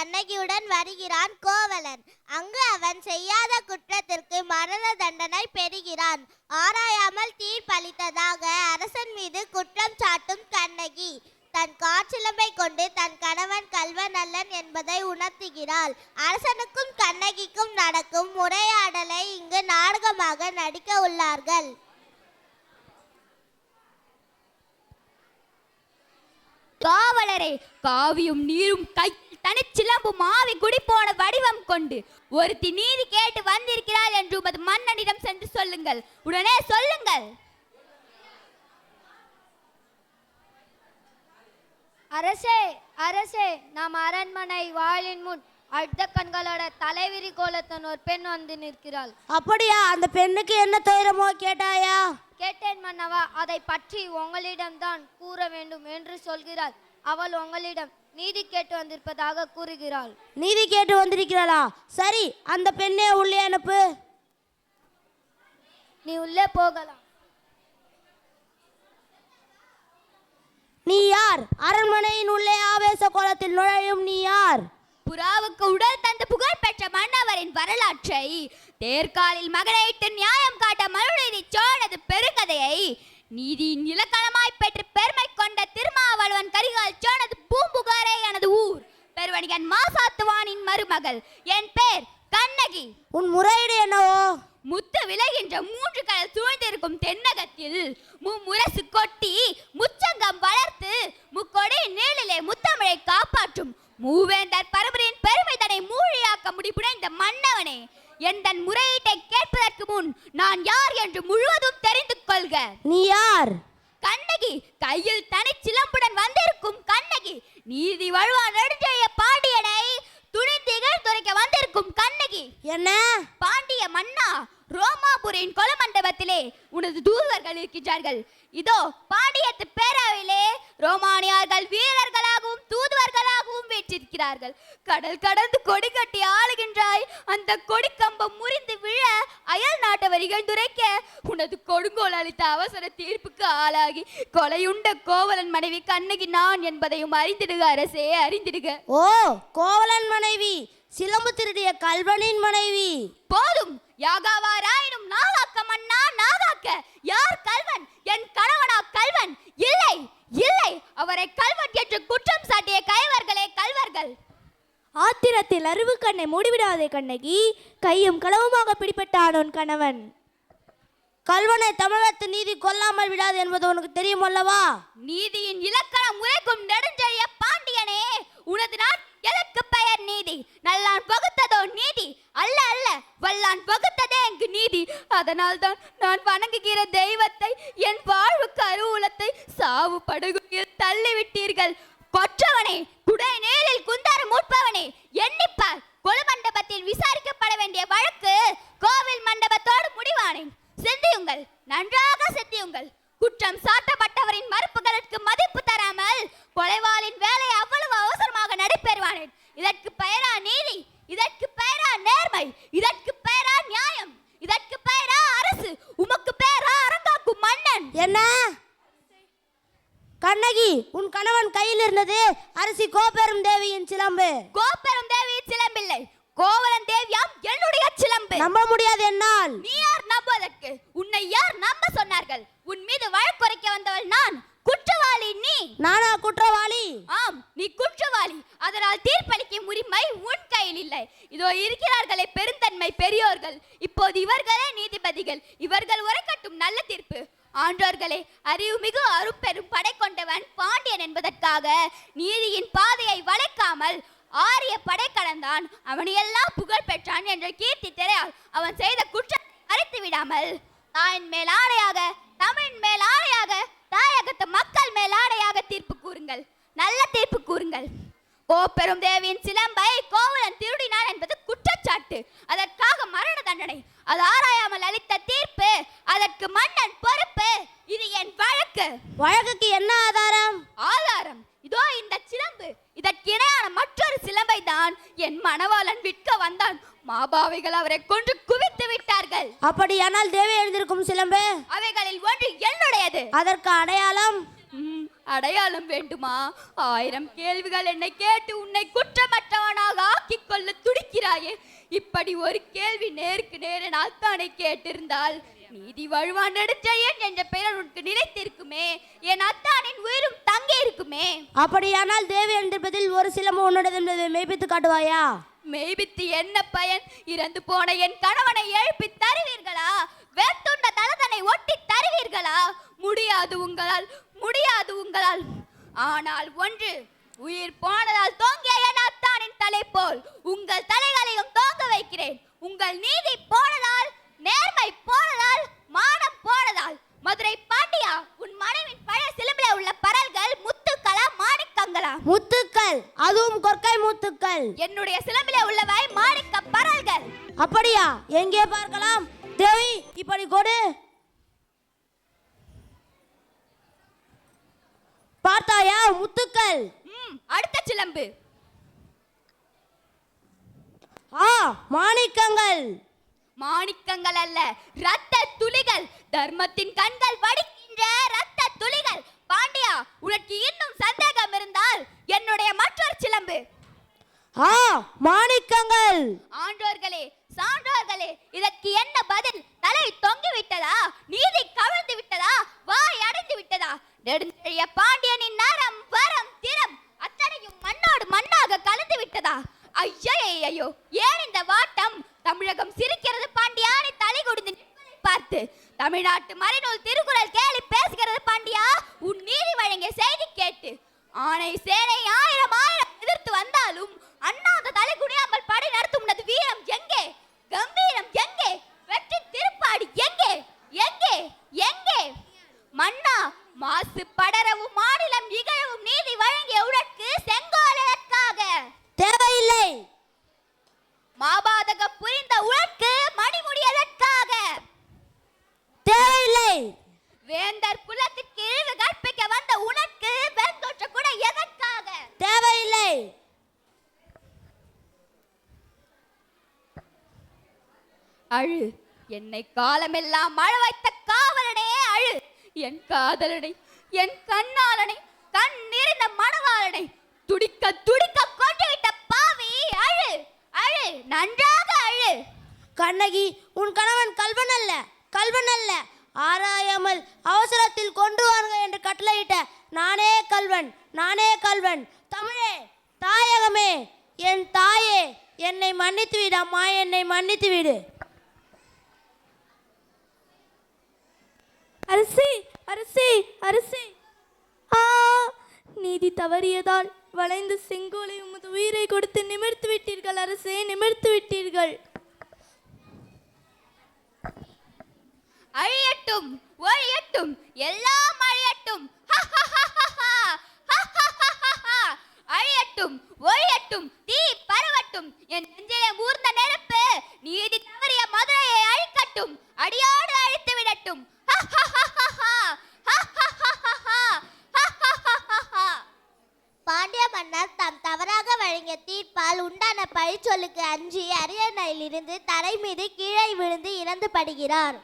கண்ணகியுடன் வருகிறான் கோவலன். அங்கு அவன் செய்யாத குற்றத்திற்கு மரண தண்டனை பெறுகிறான். ஆராயாமல் தீர்ப்பளித்ததாக அரசன் மீது குற்றம் சாட்டும் கண்ணகி. தன் காற்றிலமை கொண்டு தன் கணவன் கல்வன் அல்லன் என்பதை உணர்த்துகிறாள். அரசனுக்கும் கண்ணகிக்கும் நடக்கும் உரையாடலை இங்கு நாடகமாக நடிக்க உள்ளார்கள். காவலரே காவியும் நீரும் கை தனிச்சிலம்பும் ஆவி குடிப்போன வடிவம் கொண்டு ஒருத்தி நீதி கேட்டு வந்திருக்கிறாள் என்று உமது மன்னனிடம் சென்று சொல்லுங்கள். உடனே சொல்லுங்கள். அரசே அரசே நாம் அரண்மனை வாழின் முன் அர்த்த கண்களோட தலைவிரி கோலத்தன் ஒரு பெண் வந்து நிற்கிறாள். அப்படியா? அந்த பெண்ணுக்கு என்ன துயரமோ கேட்டாயா? கேட்டேன் மன்னவா அதை பற்றி உங்களிடம்தான் கூற வேண்டும் என்று சொல்கிறாள். அவள் உங்களிடம் நீதி கேட்டு வந்திருப்பதாக கூறுகிறாள். நீதி கேட்டு வந்திருக்கிறாளா? சரி அந்த பெண்ணே உள்ளே அனுப்பு. நீ உள்ளே போகலாம். நீ யார்? அரண்மனையின் உள்ளே ஆவேச கோலத்தில் நுழையும் நீ யார்? புறாவுக்கு உடல் தந்து புகழ் பெற்ற மன்னவரின் வரலாற்றை தேர்காலில் மகனையிட்டு நியாயம் காட்ட மறுநீதி சோழனது பெருங்கதையை நீதியின் இலக்கணமாய் பெற்று பெருமை கொண்ட திருமாவளவன் கரிகால் சோழனது பூம்புகாரே எனது ஊர். பெருவணிகன் மாசாத்துவானின் மருமகள் என் பேர் கண்ணகி. உன் முறையீடு என்னவோ? முத்து விளைகின்ற மூன்று கடல் சூழ்ந்திருக்கும் தென்னகத்தில் மும்முரசு கொட்டி கையில் தனி சிலம்புடன் வந்திருக்கும் கண்ணகி. நீதி வழுவா நெடுஞ்செழிய பாண்டியனை துணிந்திகள் துரைக்க வந்திருக்கும் கண்ணகி. என்ன? பாண்டிய மன்னா ரோமாபுரியின் கொலமண்டபத்திலே உனது தூதர்கள் இருக்கின்றார்கள். இதோ பாண்டியத்து பேராவிலே ரோமானியார்கள் தூதுவர்களாகவும் வீற்றிருக்கிறார்கள் கடல் கடந்து கொடி கட்டி ஆளுகின்றாய். அந்த கொடி கம்பம் முறிந்து விழ அயல் நாட்டவர் இகழ்ந்துரைக்க உனது கொடுங்கோல் அளித்த அவசர தீர்ப்புக்கு ஆளாகி கொலையுண்ட கோவலன் மனைவி கண்ணகி நான் என்பதையும் அறிந்திடுக அரசே அறிந்திடுக. ஓ கோவலன் மனைவி சிலம்பு திருடிய கல்வனின் மனைவி. போதும் யாகாவாராயினும் நாகாக்க மன்னா நாகாக்க. யார் கல்வன்? என் கணவனா கல்வன்? இல்லை இல்லை அவரை கல்வன் என்று குற்றம் சாட்டிய கல்வர்கள் ஆத்திரத்தில் அருவு கண்ணை மூடிவிடாதே கண்ணகி. கையும் களவுமாக பிடிபட்டான் உன் கணவன். கல்வனை தமிழகத்து நீதி கொல்லாமல் விடாது என்பது உனக்கு தெரியும் அல்லவா? நீதியின் இலக்கணம் உரைக்கும் நெடுஞ்செழிய பாண்டியனே உனது நான் எதற்கு பெயர் நீதி? நல்லான் பகுத்ததோ நீதி அல்ல அல்ல வல்லான் பகுத்ததே எங்கு நீதி. அதனால்தான் நான் வணங்குகிற தெய்வத்தை என் வாழ்வு கருவூலத்தை சாவு படுகு கொலுமண்டபத்தில் விசாரிக்கப்பட வேண்டிய வழக்கு கோவில் மண்டபத்தோடு முடிவானேன். சிந்தியுங்கள் நன்றாக சிந்தியுங்கள். குற்றம் சாட்டப்பட்டவரின் மறுப்புகளுக்கு மதிப்பு தராமல் கொலைவாளின் வேலை அவ்வளவு அவசரமாக நடைபெறுவானேன். இதற்கு பெயரா நீதி இதற்கு பெயரா நேர்மை இதற்கு பெயரா நியாயம் இதற்கு பெயரா அரசு உமக்கு பெயரா அரங்காக்கும் மன்னன். என்ன? கண்ணகி உன் கணவன் கையில் இருந்தது அரசி கோபெரும் தேவியின் சிலம்பு. கோபெரும் தேவி சிலம்பில்லை. கோவலன் தேவியாம் என்னுடைய சிலம்பு. நம்ப முடியாது என்னால். நீ யார் நம்புவதற்கு? உன்னை யார் நம்ப சொன்னார்கள்? உன் மீது வழக்குரைக்க வந்தவள் நான். குற்றவாளி நீ. நானா குற்றவாளி? ஆம் நீ குற்றவாளி. அதனால் தீர்ப்பளிக்கும் உரிமை உன் கையில் இல்லை. இதோ இருக்கிறார்களே பெருந்தன்மை பெரியோர்கள். இப்போது இவர்களே நீதிபதிகள். இவர்கள் உரைக்கட்டும் நல்ல தீர்ப்பு. ஆன்றோர்களே அறிவுமிகு அரும்பெரும் படை கொண்டவன் பாண்டியன் என்பதற்காக நீதியின் பாதையை வளைக்காமல் ஆரிய படை கடந்தான் அவனையெல்லாம் புகழ் பெற்றான் என்ற கீர்த்தி திரையால் அவன் செய்த குற்றம் அழைத்து விடாமல் தாயின் மேல் ஆணையாக தமிழின் மேல் ஆணையாக தாயகத்து மக்கள் மேல் ஆணையாக தீர்ப்பு கூறுங்கள். நல்ல தீர்ப்பு கூறுங்கள். கோப்பெரும் தேவியின் சிலம்பை கோவலன் திருடினான் என்பது குற்றச்சாட்டு. அதற்காக மரண தண்டனை. அது ஆராயாமல் அளித்த தீர்ப்பு. அதற்கு மன்னன் பொறுப்பு. இது என் வழக்கு. வழக்குக்கு என்ன ஆதாரம் இதோ இந்த சிலம்பு இதற்கு இணையான மற்றொரு சிலம்பை தான் என் மணவாளன் விற்க வந்தான். மாபாவைகள் அவரை கொன்று குவித்து விட்டார்கள். அப்படியானால் தேவி எழுந்திருக்கும் சிலம்பு. அவைகளில் ஒன்று என்னுடையது. அதற்கு அடையாளம்? அடையாளம் வேண்டுமா? ஆயிரம் கேள்விகள் என்னை கேட்டு உன்னை குற்றமற்றவனாக தாயே இப்படி ஒரு கேள்வி நேருக்கு நேர நாத்தானை கேட்டிருந்தால். நீதி வழுவான் நெடுஞ்செழியன் என்ற பெயர் உனக்கு நிலைத்திருக்குமே. என் அத்தானின் உயிரும் இருக்குமே அப்படியானால் தேவி என்பதில் ஒரு சிலம்பு உன்னிடம் மெய்ப்பித்து காட்டுவாயா? மெய்பித்து என்ன பயன்? இறந்து போன என் கணவனை எழுப்பி தருவீர்களா? வேத்துண்ட தலதனை ஒட்டி தருவீர்களா? முடியாது உங்களால் முடியாது உங்களால். ஆனால் ஒன்று உயிர் போனதால் தோங்கிய என் அத்தானின் தலை போல் உங்கள் தலைகளையும் தோங்க வைக்கிறேன். உங்கள் நீதி போனதால் நேர்மை போனதால் மானம் போனதால். மதுரை பாண்டியா உன் மனைவின் பழைய சிலும்பில உள்ள பரல்கள் மாணிக்கங்களா முத்துக்கள். அதுவும் கொற்கை முத்துக்கள். என்னுடைய சிலம்பிலே உள்ளவை மாணிக்க பரல்கள். அப்படியா? எங்கே பார்க்கலாம்? தேவி இப்படி கொடு. பார்த்தாயா? முத்துக்கள். அடுத்த சிலம்பு. ஆ மாணிக்கங்கள். மாணிக்கங்கள் அல்ல ரத்த துளிகள். தர்மத்தின் கண்கள் வடிக்கின்ற ரத்த துளிகள். பாண்டியா உனக்கு இன்னும் இருந்தால் என்னுடைய மற்றொரு சிலம்பு. ஆ மாணிக்கங்கள். ஆண்டோர்களே சான்றோர்களே இதற்கு என்ன பதில்? தலை தொங்கி விட்டதா? நீதி கவிழ்ந்து விட்டதா? வாய் அடைந்து விட்டதா? நெடுஞ்செழிய பாண்டியனின் நரம் வரம் திறம் அத்தனையும் மண்ணோடு மண்ணாக கலந்து விட்டதா? ஐயோ ஏன் இந்த வாட்டம்? தமிழகம் சிரிக்கிறது பாண்டியானை தலை குடிந்து பார்த்து தமிழ்நாட்டு மறைநூல் திருக்குறள் கேலி பேசுகிறது பாண்டியா உன் நீதி வழங்கிய செய்தி ஆணை சேனை ஆயிரம் ஆயிரம் எதிர்த்து வந்தாலும் அண்ணாத தலை குனியாமல் படை நடத்தும் உனது வீரம் எங்கே? கம்பீரம் எங்கே? வெற்றி திருப்பாடி எங்கே? எங்கே? எங்கே? மன்னா மாசு படரவும் மாநிலம் இகழவும் நீதி வழங்கிய உனக்கு செங்கோல் எதற்காக தேவையில்லை. மாபாதகம் புரிந்த உனக்கு மணிமுடி எதற்காக தேவையில்லை. வேந்தர் குலத்திற்கு இழிவு கற்பிக்க வந்த உனக்கு வெண்தொற்ற கூட எதற்காக தேவையில்லை அழு. என்னை காலமெல்லாம் அழ வைத்த காவலனே அழு. என் காதலனை என் கண்ணாளனை கண் நிறைந்த மணவாளனை துடிக்க துடிக்க கொண்டுவிட்ட பாவி அழு. அழு நன்றாக அழு. கண்ணகி உன் கணவன் கல்வன் அல்ல கல்வன் அல்ல. ஆராயாமல் அவசரத்தில் கொண்டு வாருங்க என்று கட்டளையிட்ட நானே கல்வன் நானே கல்வன். தமிழே தாயகமே என் தாயே என்னை மன்னித்து விடு அம்மா என்னை மன்னித்து விடு அரசே அரசே அரசே. ஆ நீதி தவறியதால் வளைந்த செங்கோலை உமது உயிரை கொடுத்து நிமிர்த்து விட்டீர்கள் அரசே நிமிர்த்து விட்டீர்கள். அழியட்டும் ஒழியட்டும் எல்லாம் அழியட்டும். அழியட்டும் ஒழியட்டும் தீ பரவட்டும். என் நெஞ்சிலே ஊர்ந்த நெருப்பு நீதி தவறிய மதுரையை அழிக்கட்டும். அடியோடு அழித்து விடட்டும். பாண்டிய மன்னர் தாம் தவறாக வழங்கிய தீர்ப்பால் உண்டான பழிச்சொல்லுக்கு அஞ்சி அரியணையிலிருந்து தரை மீது கீழே விழுந்து இறந்து படுகிறார்